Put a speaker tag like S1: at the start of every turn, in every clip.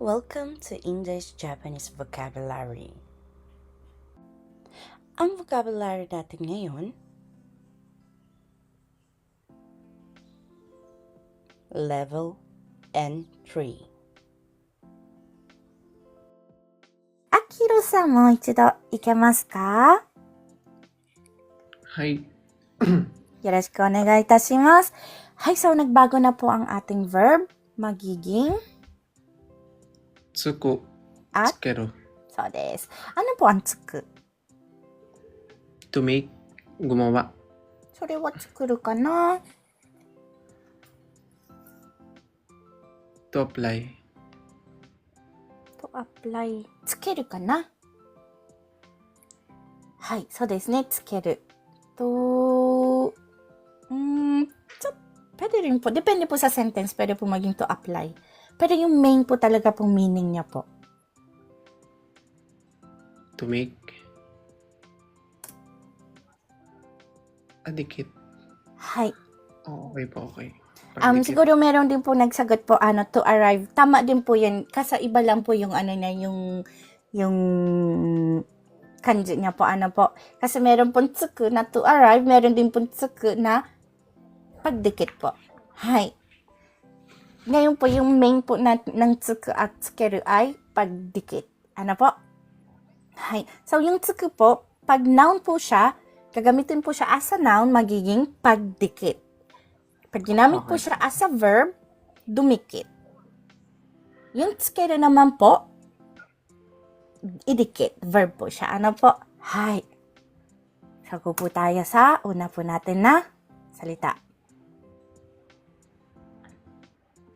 S1: Welcome to English Japanese Vocabulary. Ang vocabulary natin ngayon Level N3
S2: アキロさんもう一度いけますか
S3: はい。
S2: よろしくお願いいたします。はい、so nagbago na po ang ating verb. Magiging
S3: つく、
S2: at
S3: つける。
S2: そうです。Ano po ang tsuku?
S3: to make, gumawa.
S2: それは作るかな
S3: to apply.
S2: to apply つけるかなはい、そうですね。つける。To, mm, so, pwede rin po. Depende po sa sentence. Pwede po maging to apply. Pero yung main po talaga pong meaning niya po.
S3: to make. Adikit.
S2: Hay.
S3: Oh, okay po, okay.
S2: Um, siguro meron din po nagsagot po ano to arrive. Tama din po 'yun. Kasi iba lang po yung ano niya yung yung kanji niya po ano po. Kasi meron po tsuku na to arrive, meron din po tsuku na pagdikit po. Hay. Ngayon po yung main po na, ng tsuku at tsukeru ay pagdikit. Ano po? Hay. So yung tsuku po, pag noun po siya, gagamitin po siya as a noun, magiging pagdikit. Pag ginamit po siya as a verb, dumikit. Yung tsukeru naman po, idikit. Verb po siya. Ano po? Hi. Sago po tayo sa una po natin na salita.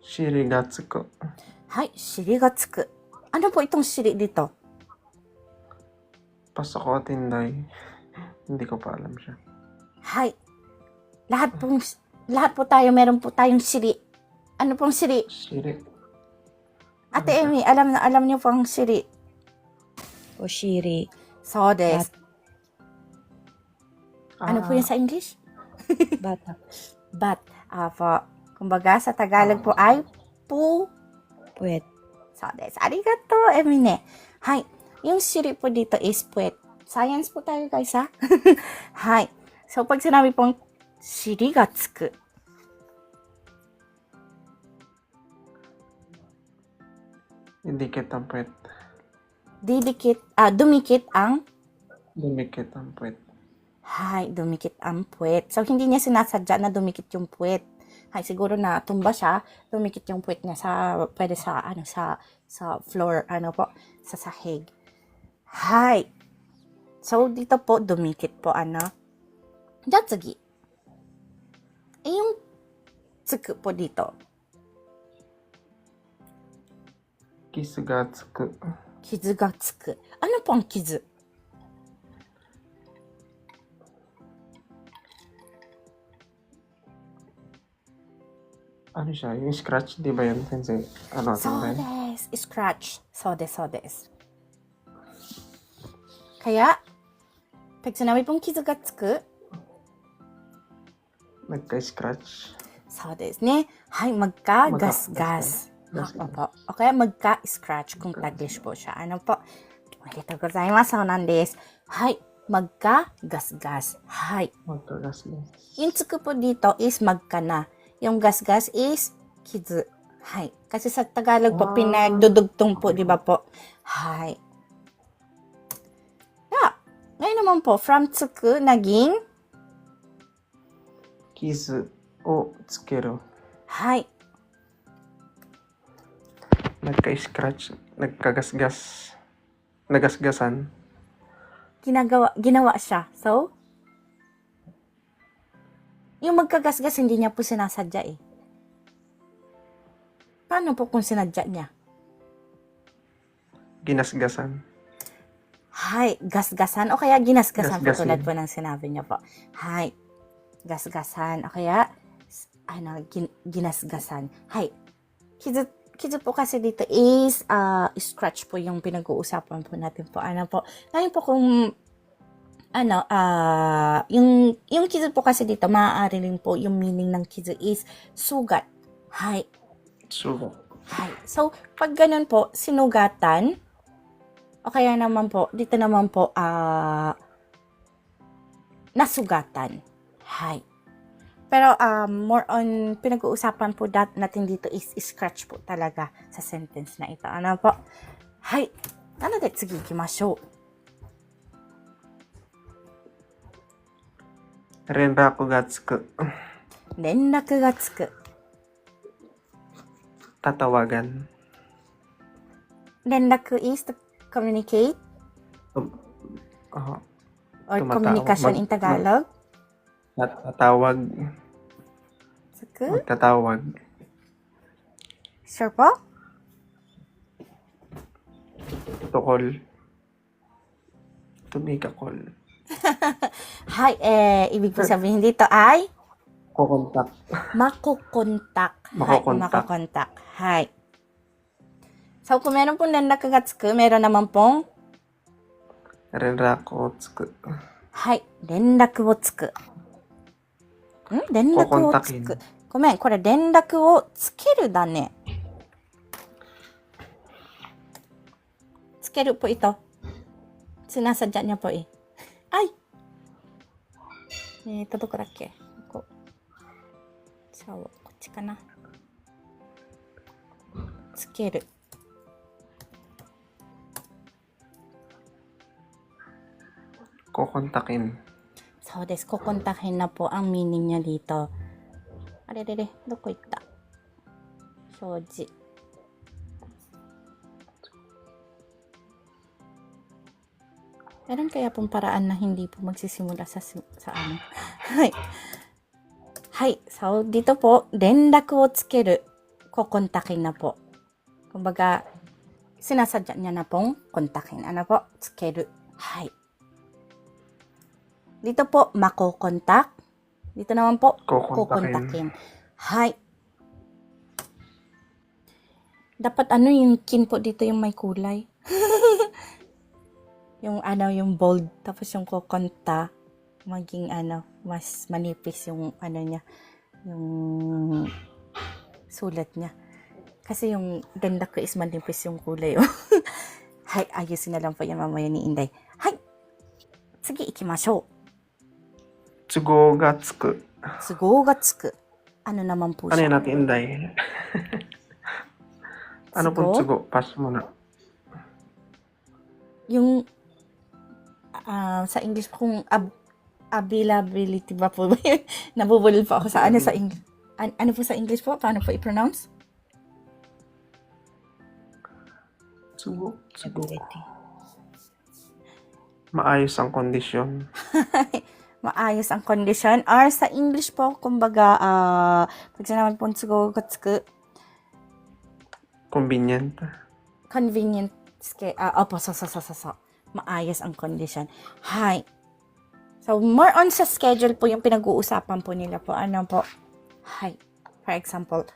S3: Shiri ga tsuku.
S2: Hi, shiri. Ano po itong shiri dito?
S3: Pasok ko tinday. Hindi ko pa alam siya.
S2: Hi. Lahat pong, lahat po tayo, meron po tayong shiri. Ano pong shiri?
S3: Shiri.
S2: Ate Amy, alam na alam niyo po ang shiri.
S1: Oshiri
S2: So des. Ano po
S3: Ah,
S2: yun sa English?
S1: Bata
S2: But, apo, Kumbaga, sa Tagalog po ay pu
S1: puwet.
S2: So, that's arigato, emine. Hi. Yung shiri po dito is puwet. Science po tayo, guys, ha? Hi. So, pag sinabi pong shiri ga tsuku,
S3: Didikit ang puwet.
S2: didikit, ah, dumikit ang
S3: Dumikit ang puwet.
S2: Hay, dumikit ang puwet. So, hindi niya sinasadya na dumikit yung puwet ay siguro na tumba siya, tumikit yung puwit niya sa pwede sa ano sa sa floor ano po sa sahig. Hi. So dito po dumikit po ano. Datsugi. E yung tsuku po dito.
S3: Kizu ga tsuku.
S2: Kizu ga tsuku. Ano po ang kizu?
S3: Ano siya? Yung scratch, di ba yun, sensei? Ano,
S2: So
S3: tinday?
S2: des. Scratch. So des, so des. Kaya, pag sinabi pong kizu ga tsuku,
S3: Nagka-scratch.
S2: so des ne. Hay, magka-gas-gas.
S3: Gas-
S2: Opo. O kaya magka-scratch kung taglish po siya. Ano po? Arigatou gozaimasu. So nan desu. Hay, magka-gas-gas. Hay.
S3: Magka-gas-gas.
S2: Yung tsuku po dito is magka na. Yung gas-gas is kizu. Hay. Kasi sa Tagalog po,
S3: Wow.
S2: pinagdudugtong po, di ba po? Hay. Yeah. Ngayon naman po, from tsuku, naging,
S3: Kiss o tsukeru.
S2: hay.
S3: Nagka-scratch. Nagkagasgas. Nagasgasan.
S2: Ginagawa, ginawa siya. So, yung magkagasgas, hindi niya po sinasadya eh. Paano po kung sinadya niya?
S3: Ginasgasan.
S2: Hay, gasgasan o kaya ginasgasan po tulad po ng sinabi niya po. Hay, gasgasan o kaya ano, gin, ginasgasan. Hay, kizu, kizu po kasi dito is uh, scratch po yung pinag-uusapan po natin po. Ano po, ngayon po kung ano, ah, yung, yung kizu po kasi dito, maaari rin po yung meaning ng kizu is sugat. Hay,
S3: So,
S2: Hay. So, pag ganun po, sinugatan, o kaya naman po, dito naman po, ah, nasugatan. Hay. Pero um, more on, pinag-uusapan po dat natin dito is scratch po talaga sa sentence na ito. Ano po? Hay. なので次行きましょう。
S3: Renraku ga tsuku.
S2: 連絡がつく。
S3: Tatawagan.
S2: 連絡 is to communicate
S3: Oh,
S2: or
S3: Tumatawag.
S2: communication
S3: Mag-
S2: in Tagalog.
S3: tat- tatawag.
S2: つく
S3: Magtatawag.
S2: Sure po?
S3: To call. To make a call.
S2: Hi, eh, ibig po sabihin dito ay
S3: Kukontak.
S2: makukontak. Hi,
S3: Makukontak.
S2: makukontak. Hi. So, kung meron pong連絡がつく, meron naman pong
S3: Renraku tsuku.
S2: はい、連絡をつく。ん連絡をつく。ごめん、これ連絡をつけるだね。つけるpo ito. Sinasadya niya po eh. Ay! えっ、と、どこだっけ？こ。ちゃおこっちかな。つける。
S3: ココンタケン。
S2: そうです。ココンタケンナポアンミニニャリーと。あれれれ、どこいった？表示。Meron kaya pong paraan na hindi po magsisimula sa, sa ano? Hi. Hi. So, dito po, dendaku o tsukeru. Kukontakin na po. Kumbaga, sinasadya niya na pong kontakin. Ano po? Tsukeru. Hi. Dito po, makokontak. Dito naman po, kukontakin. Hi. Dapat ano yung kin po dito yung may kulay. yung ano, yung bold, tapos yung kokonta, maging ano, mas manipis yung ano niya, yung sulat niya. Kasi yung ganda ko is manipis yung kulay. Oh. Hay, ayusin na lang po yan mamaya ni Inday. Hay! Sige, ikimasho.
S3: Tsugo ga tsuku.
S2: Tsugo ga tsuku. Ano naman po
S3: ano
S2: siya?
S3: Ano yan natin, Inday? ano po tsugo? Pass mo na.
S2: Yung ah, sa English po kung ab- availability ba po ba yun? Nabubulol po ako sa ano sa English. An- ano po sa English po? Paano po i-pronounce?
S3: Tsugo. Tsugo. Maayos ang kondisyon.
S2: Maayos ang condition. Or sa English po, kumbaga, ah, pag sinabi po tsugo ga tsuku,
S3: Convenient.
S2: convenient ah, opo, so, so, so, so, so maayos ang kondisyon. Hi. So, more on sa schedule po yung pinag-uusapan po nila po. Ano po? Hi. For example,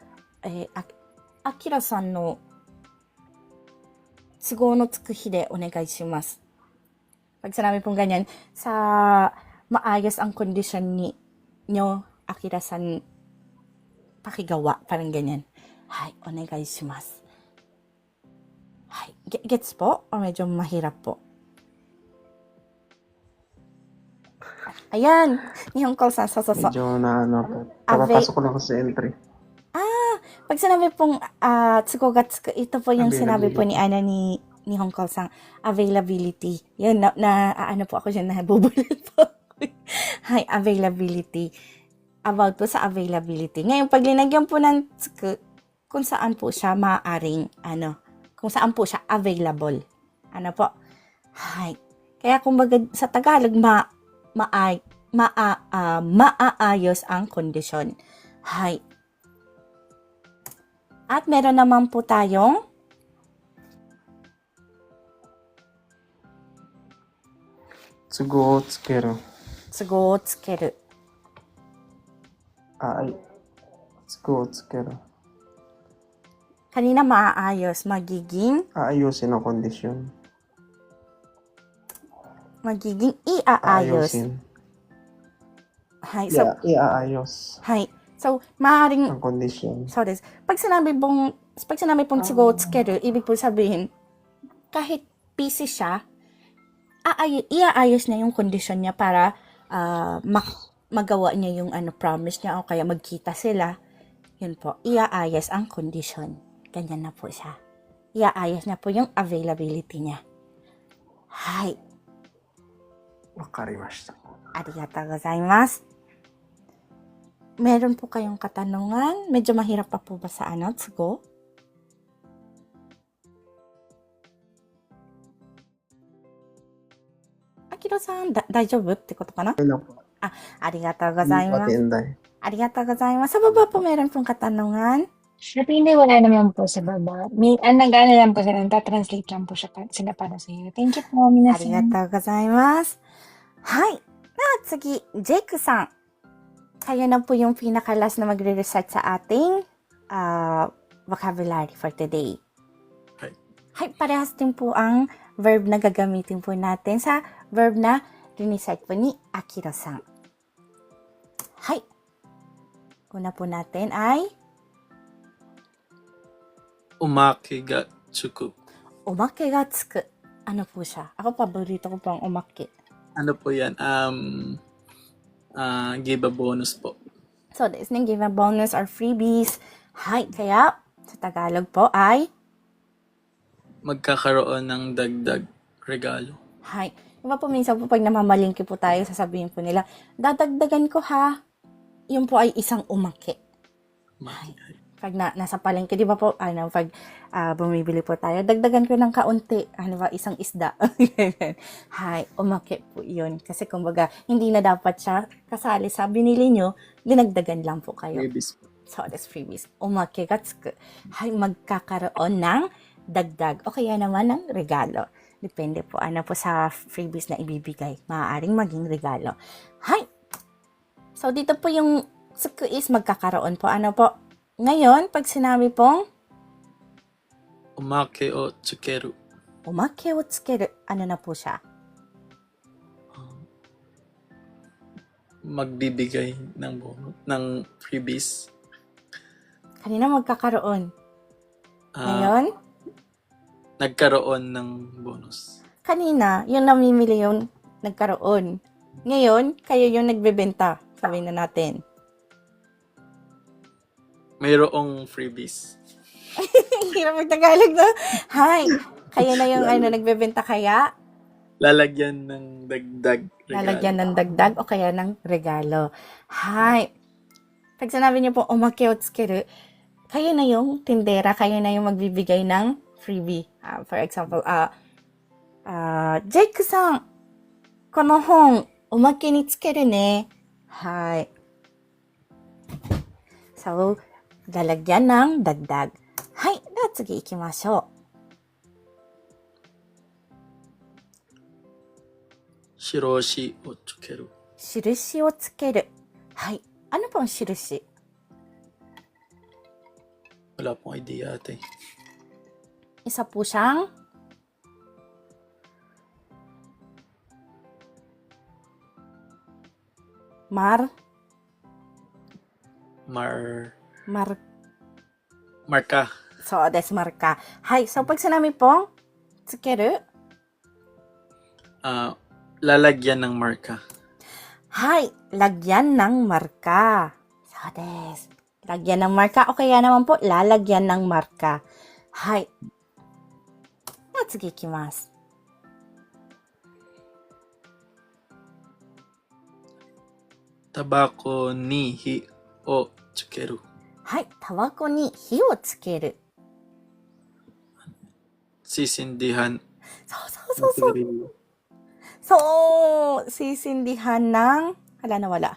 S2: eh, Ak Akira-san no siguro no tsukuhi de onegai shimasu. Pag sinabi pong ganyan, sa maayos ang kondisyon ni nyo, Akira-san, pakigawa, parang ganyan. Hi, onegai shimasu. Hi, gets po? O medyo mahirap po? Ayan, Nihon call sa so, so, so.
S3: Medyo na ano po.
S2: Ave-
S3: Papapasok ko lang ako sa entry.
S2: Pag sinabi pong ah tsugo ga tsuku, ito po yung sinabi po ni Ana ni ni Hong Kong sang availability. Yun, na, na ah, ano po ako dyan, nabubulol po. Hi, availability. About po sa availability. Ngayon, pag linagyan po ng kung saan po siya maaaring, ano, kung saan po siya available. Ano po? Hi. Kaya kumbaga sa Tagalog, ma, maay, maa, uh, maaayos ang kondisyon. Hay. At meron naman po tayong Tsugo o
S3: tsukeru. Tsugo o tsukeru. Ay. Tsugo o tsukeru.
S2: Kanina maaayos, magiging?
S3: Aayusin ang kondisyon
S2: magiging iaayos.
S3: Aayusin.
S2: Hay, so,
S3: Yeah, iaayos
S2: hay. So, maaaring,
S3: ang kondisyon.
S2: so des, pag sinabi pong pag sinabi pong tsugo tsukeru, ibig po sabihin, kahit busy siya, aay iaayos niya yung kondisyon niya para ah, mak- magawa niya yung ano promise niya o kaya magkita sila. Yun po, iaayos ang kondisyon. Ganyan na po siya. Iaayos niya po yung availability niya. Hi.
S3: わかりました。
S2: Arigatou gozaimasu. Meron po kayong katanungan? Medyo mahirap pa po ba sa ano, tsugo? Akiro-san, da- 大丈夫ってことかな
S3: Ano po?
S2: ありがとうご
S3: Hindi
S2: ざい
S3: pa
S2: ます。
S3: tinday.
S2: ありがとうございます。Sa baba po meron pong katanungan.
S4: Sa hindi, wala naman po sa baba. May, ah, nag-ano lang po sila, nagta-translate lang po siya pa, sila para sa iyo. Thank you po,
S2: あり
S4: minasan.
S2: がとうございます。 はい。では次、ジェイクさん。Kayo na po yung pinakalas na magre-recite sa ating ah, vocabulary for today.
S5: Hi.
S2: Hi, parehas din po ang verb na gagamitin po natin sa verb na rinicite po ni Akira-san. Hi. Una po natin ay
S5: おまけがつく。
S2: umake ga tsuku. Ano po siya? Ako paborito ko po ang umake.
S5: Ano po yan? Um, ah, give a bonus po.
S2: So, this name give a bonus or freebies. Hi, kaya sa Tagalog po ay
S5: Magkakaroon ng dagdag regalo.
S2: hi. Diba po minsan po pag namamalingki po tayo, sasabihin po nila, dadagdagan ko ha. Yun po ay isang umaki.
S5: Ma-
S2: Pag na, nasa palengke, di ba po, ano, pag ah, bumibili po tayo, dagdagan ko ng kaunti. Ano ba, isang isda. hi, umaki po yun. Kasi kumbaga, hindi na dapat siya kasali sa binili nyo, dinagdagan lang po kayo.
S5: Po.
S2: So, this freebies. Umake ga tsuku. Hay, magkakaroon ng dagdag o kaya naman ng regalo. Depende po ano po sa freebies na ibibigay. Maaaring maging regalo. Hay! So, dito po yung tsuku is magkakaroon po. Ano po? Ngayon, pag sinabi pong
S5: おまけをつける。
S2: umake o tsukeru, ano na po siya?
S5: Magbibigay ng bonus, ng freebies.
S2: Kanina magkakaroon.
S5: Ah,
S2: Ngayon,
S5: nagkaroon ng bonus.
S2: kanina, yung namimili yung nagkaroon. Ngayon, kayo yung nagbebenta. Sabihin na natin.
S5: Mayroong freebies.
S2: Ang hirap mag-Tagalog na. Hi! Kayo na yung ano, nagbebenta kaya?
S5: Lalagyan ng dagdag regalo.
S2: Lalagyan ng dagdag o kaya ng regalo. Hi! Pag sinabi niyo po, umake o tsukeru, kayo na yung tindera, kayo na yung magbibigay ng freebie. Ah, for example, ah, ah, Jake-san, この本、おまけにつけるね。はい。So, lalagyan ng dagdag. はい。では次行きましょう。
S5: 白押しをつける。
S2: 印をつける。はい。Ano po ang shirishi?
S5: Wala pong idea ate.
S2: Isa po siyang mar,
S5: Mar...
S2: mar,
S5: Marka.
S2: so, des marka. Hi, so pag sinabi pong tsukeru,
S5: Ah, lalagyan ng marka.
S2: hi, lagyan ng marka. So, des. Lagyan ng marka o kaya naman po, lalagyan ng marka. Hi. Na, tsugi ikimasu.
S5: Tabako ni hi o tsukeru.
S2: はい、タバコに火をつける。
S5: Sisindihan
S2: そうそうそうそう。
S5: ng sigarilyo.
S2: So, sisindihan ng... Wala na wala.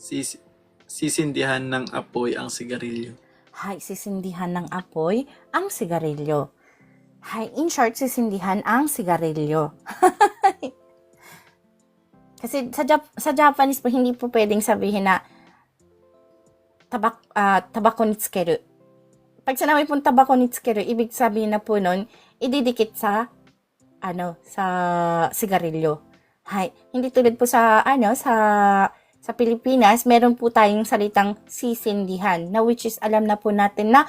S5: Sis, sisindihan ng apoy ang sigarilyo.
S2: Hay, sisindihan ng apoy ang sigarilyo. Hay, in short, sisindihan ang sigarilyo. Kasi sa, Jap- sa Japanese po, hindi po pwedeng sabihin na tabak, ah, tabako ni tsukeru. Pag sinabi pong tabako ni tsukeru, ibig sabihin na po nun, ididikit sa ano, sa sigarilyo. Hay, hindi tulad po sa ano, sa sa Pilipinas, meron po tayong salitang sisindihan na which is alam na po natin na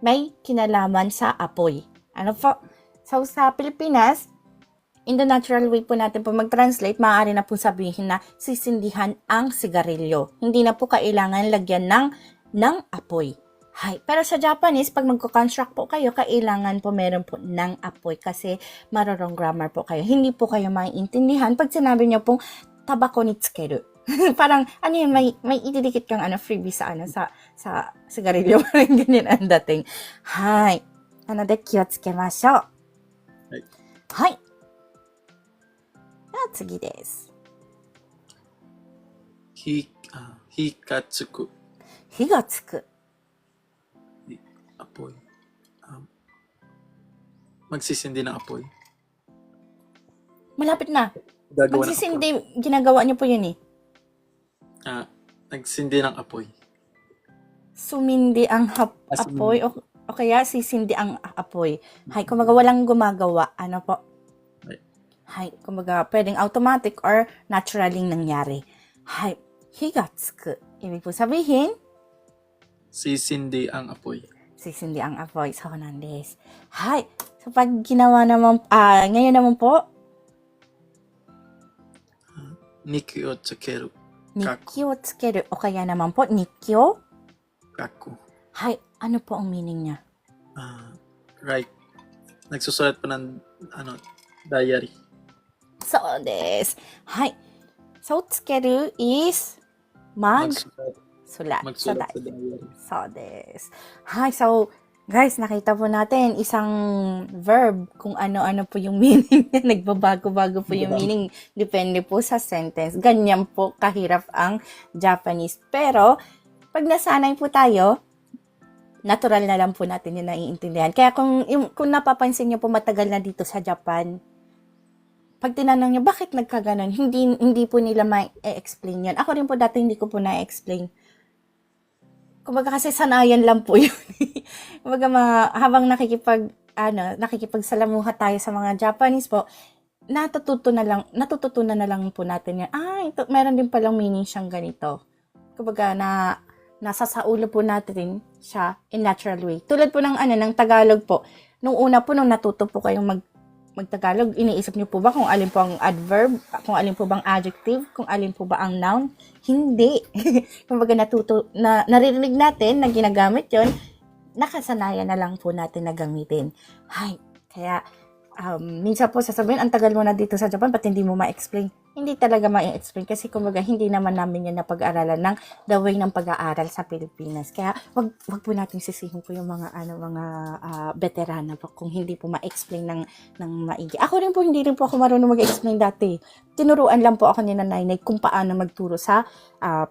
S2: may kinalaman sa apoy. Ano po? So, sa Pilipinas, in the natural way po natin po mag-translate, maaari na po sabihin na sisindihan ang sigarilyo. Hindi na po kailangan lagyan ng, ng apoy. Hay. Pero sa Japanese, pag magko-construct po kayo, kailangan po meron po ng apoy kasi marorong grammar po kayo. Hindi po kayo maiintindihan pag sinabi niyo pong tabako ni tsukeru. Parang, ano yun, may, may ididikit kang ano, freebie sa, ano, sa, sa sigarilyo. Parang ganyan ang dating. Hay. Ano de, kiyotsukemashou.
S5: はい。
S2: はい。では次です。
S5: ひ、あ、火がつく。
S2: 火がつく。
S5: Apoy. Um, magsisindi ng apoy.
S2: Malapit na.
S5: Gagawa ng apoy.
S2: Magsisindi, ginagawa niyo po yun eh.
S5: Ah, nagsindi ng apoy.
S2: Sumindi ang hap-
S5: Ah, sumindi.
S2: apoy o, o kaya sisindi ang apoy. Hay, kumbaga walang gumagawa. Ano po?
S5: Hay.
S2: Hay, kumbaga pwedeng automatic or naturaling nangyari. Hay, higatsuku. Ibig po sabihin,
S5: Sisindi ang apoy.
S2: sisindi ang apoy. So, nandes. Hay, so pag ginawa naman, ah, ngayon naman po,
S5: Niki o tsukeru.
S2: nikki o tsukeru. O kaya naman po, nikki o.
S5: Gaku.
S2: Hay, ano po ang meaning niya?
S5: Ah, right. Nagsusulat pa ng ano, diary.
S2: そうです。はい。So, つける is mag
S5: Magsusulat,
S2: sulat.
S5: magsulat
S2: Sulat.
S5: sa diary.
S2: So, des. Hi, so, guys, nakita po natin isang verb kung ano-ano po yung meaning niya. Nagbabago-bago po yung
S5: Diba?
S2: meaning. Depende po sa sentence. Ganyan po kahirap ang Japanese. Pero, pag nasanay po tayo, natural na lang po natin yung naiintindihan. Kaya kung, yung, kung napapansin niyo po matagal na dito sa Japan, pag tinanong niyo, bakit nagkaganon? Hindi, hindi po nila ma-explain yan. Ako rin po dati hindi ko po na-explain. Kumbaga kasi sanayan lang po yun. Kumbaga ma, habang nakikipag, ano, nakikipagsalamuha tayo sa mga Japanese po, natututo na lang, natututunan na lang po natin yan. Ah, ito, meron din palang meaning siyang ganito. Kumbaga na, nasa sa ulo po natin siya in natural way. Tulad po ng ano, ng Tagalog po. Nung una po, nung natuto po kayong mag, magtagalog, iniisip niyo po ba kung alin po ang adverb, kung alin po bang adjective, kung alin po ba ang noun? Hindi. Kumbaga natuto, na, naririnig natin na ginagamit yon nakasanayan na lang po natin na gamitin. Hay, kaya um, minsan po sasabihin, ang tagal mo na dito sa Japan, ba't hindi mo ma-explain? Hindi talaga ma-explain kasi kumbaga hindi naman namin yan napag-aralan ng the way ng pag-aaral sa Pilipinas. Kaya wag, wag po natin sisihin po yung mga ano mga ah, veterana po kung hindi po ma-explain ng ng maigi. Ako rin po hindi rin po ako marunong mag-explain dati. Tinuruan lang po ako ni nanay kung paano magturo sa ah,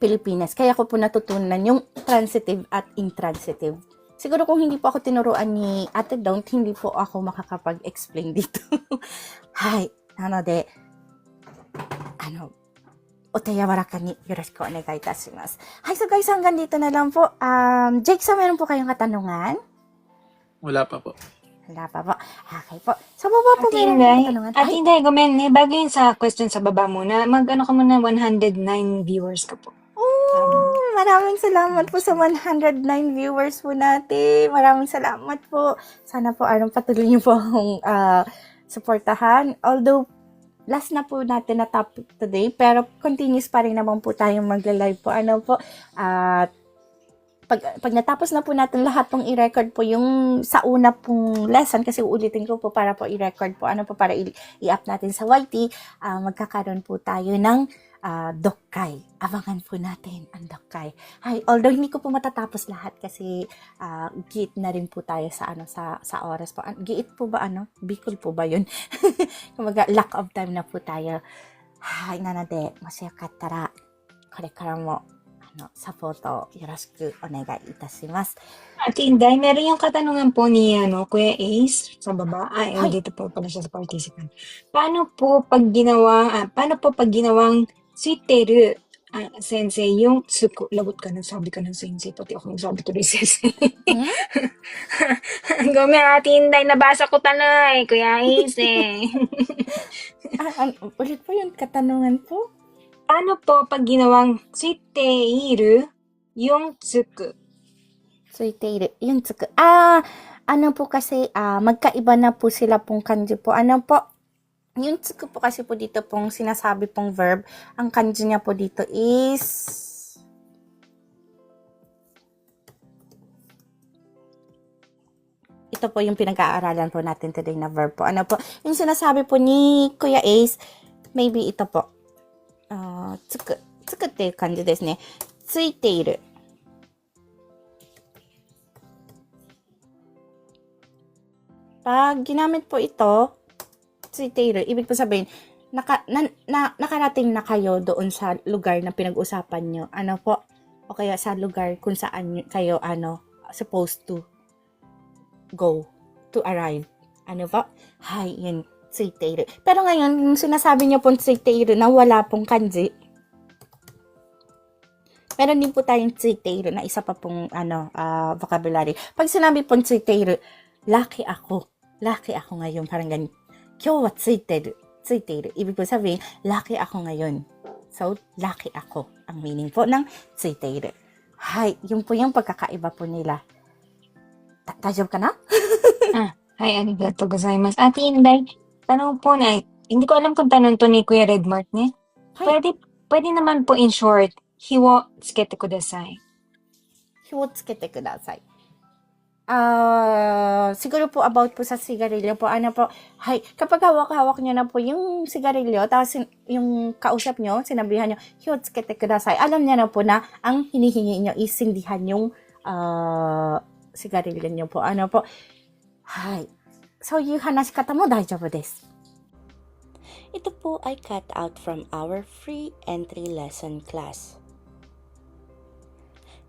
S2: Pilipinas. Kaya ko po natutunan yung transitive at intransitive. Siguro kung hindi po ako tinuruan ni Ate Don't, hindi po ako makakapag-explain dito. Hi. なので、 あの、お手柔らかによろしくお願いいたします。Hi, so guys, hanggang dito na lang po. Um, Jake, so meron po kayong katanungan?
S5: Wala pa po.
S2: Wala pa po. Okay po. Sa baba po
S4: Ate
S2: meron
S4: Inday,
S2: kayong katanungan.
S4: Ate
S2: Ay,
S4: Inday, gumen, eh, bago yun sa question sa baba muna, mag-ano ka muna, 109 viewers ka po.
S2: Oh, maraming salamat po sa 109 viewers po natin. Maraming salamat po. Sana po anong patuloy niyo po akong ah, suportahan. Although, last na po natin na topic today, pero continuous pa rin naman po tayong magla-live po. Ano po, at pag, pag natapos na po natin lahat pong i-record po yung sa una pong lesson kasi uulitin ko po para po i-record po ano po para i-up natin sa YT ah, magkakaroon po tayo ng ah, dokkay. Abangan po natin ang dokkay. Ay, although hindi ko po matatapos lahat kasi ah, giit na rin po tayo sa ano sa sa oras po. An- Giit po ba ano? Bicol po ba 'yun? Kumaga lack of time na po tayo. Hay, なので、もしよかったら、これからも、あの、サポートよろしくお願いいたします。
S4: Ate Inday, meron yung katanungan po ni ano, Kuya Ace sa baba. Ay,
S2: Hi.
S4: dito po pala siya sa participant. Paano po pag ginawa, ah, paano po pag ginawang suiteru ah, sensei yung tsuku? Lagot ka na, sabi ka ng sensei. Pati ako nagsabi tuloy sensei.
S2: Hmm?
S4: Gome, Ate Inday, nabasa ko talay, Kuya Ace eh.
S2: Ah, an- ulit po yung katanungan po?
S4: Paano po pag ginawang tsuteiru yung tsuku?
S2: Suiteiru. Yung tsuku. Ah, ano po kasi, ah, magkaiba na po sila pong kanji po. Ano po? Yun ko po kasi po dito pong sinasabi pong verb. Ang kanji niya po dito is ito po yung pinag-aaralan po natin today na verb po. Ano po? Yung sinasabi po ni Kuya Ace, maybe ito po. Uh, tsuku, tsuku te kanji desu ne. Tsuiteiru. Pag ginamit po ito, si ibig po sabihin, naka, na, na, nakarating na kayo doon sa lugar na pinag-usapan nyo. Ano po? O kaya sa lugar kung saan kayo, ano, supposed to go, to arrive. Ano po? Hi, yun, si Pero ngayon, yung sinasabi niya po si na wala pong kanji. Meron din po tayong si na isa pa pong, ano, uh, vocabulary. Pag sinabi po si Taylor, lucky ako. Lucky ako ngayon, parang ganito 今日はついてる。ついている。Ibig po sabihin, lucky ako ngayon. So, lucky ako. Ang meaning po ng ついている。はい。Yun po yung pagkakaiba po nila. Ta- 大丈夫かな
S4: Ay, arigato gozaimasu. Ate Inday, tanong po na, hindi ko alam kung tanong to ni Kuya Redmart ne.
S2: Hay.
S4: Pwede, pwede naman po in short, hiwo tsukete kudasai.
S2: 気をつけてください。 Ah, siguro po about po sa sigarilyo po, ano po, hay, kapag hawak-hawak nyo na po yung sigarilyo, tapos yung kausap nyo, sinabihan nyo, hiyotsukete kudasai, alam niya na po na ang hinihingi nyo is sindihan yung ah, sigarilyo nyo po, ano po, hay, so yung hanashikata mo daijoubu desu.
S1: Ito po ay cut out from our free entry lesson class.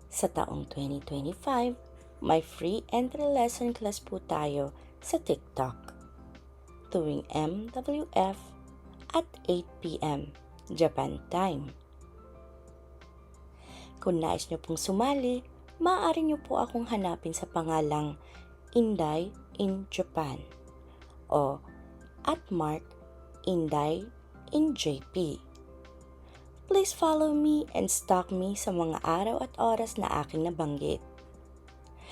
S1: Sa taong 2025, may free entry lesson class po tayo sa TikTok. Tuwing MWF at 8pm Japan time. Kung nais nyo pong sumali, maaari nyo po akong hanapin sa pangalang Inday in Japan o at Mark Inday in JP. Please follow me and stalk me sa mga araw at oras na aking nabanggit.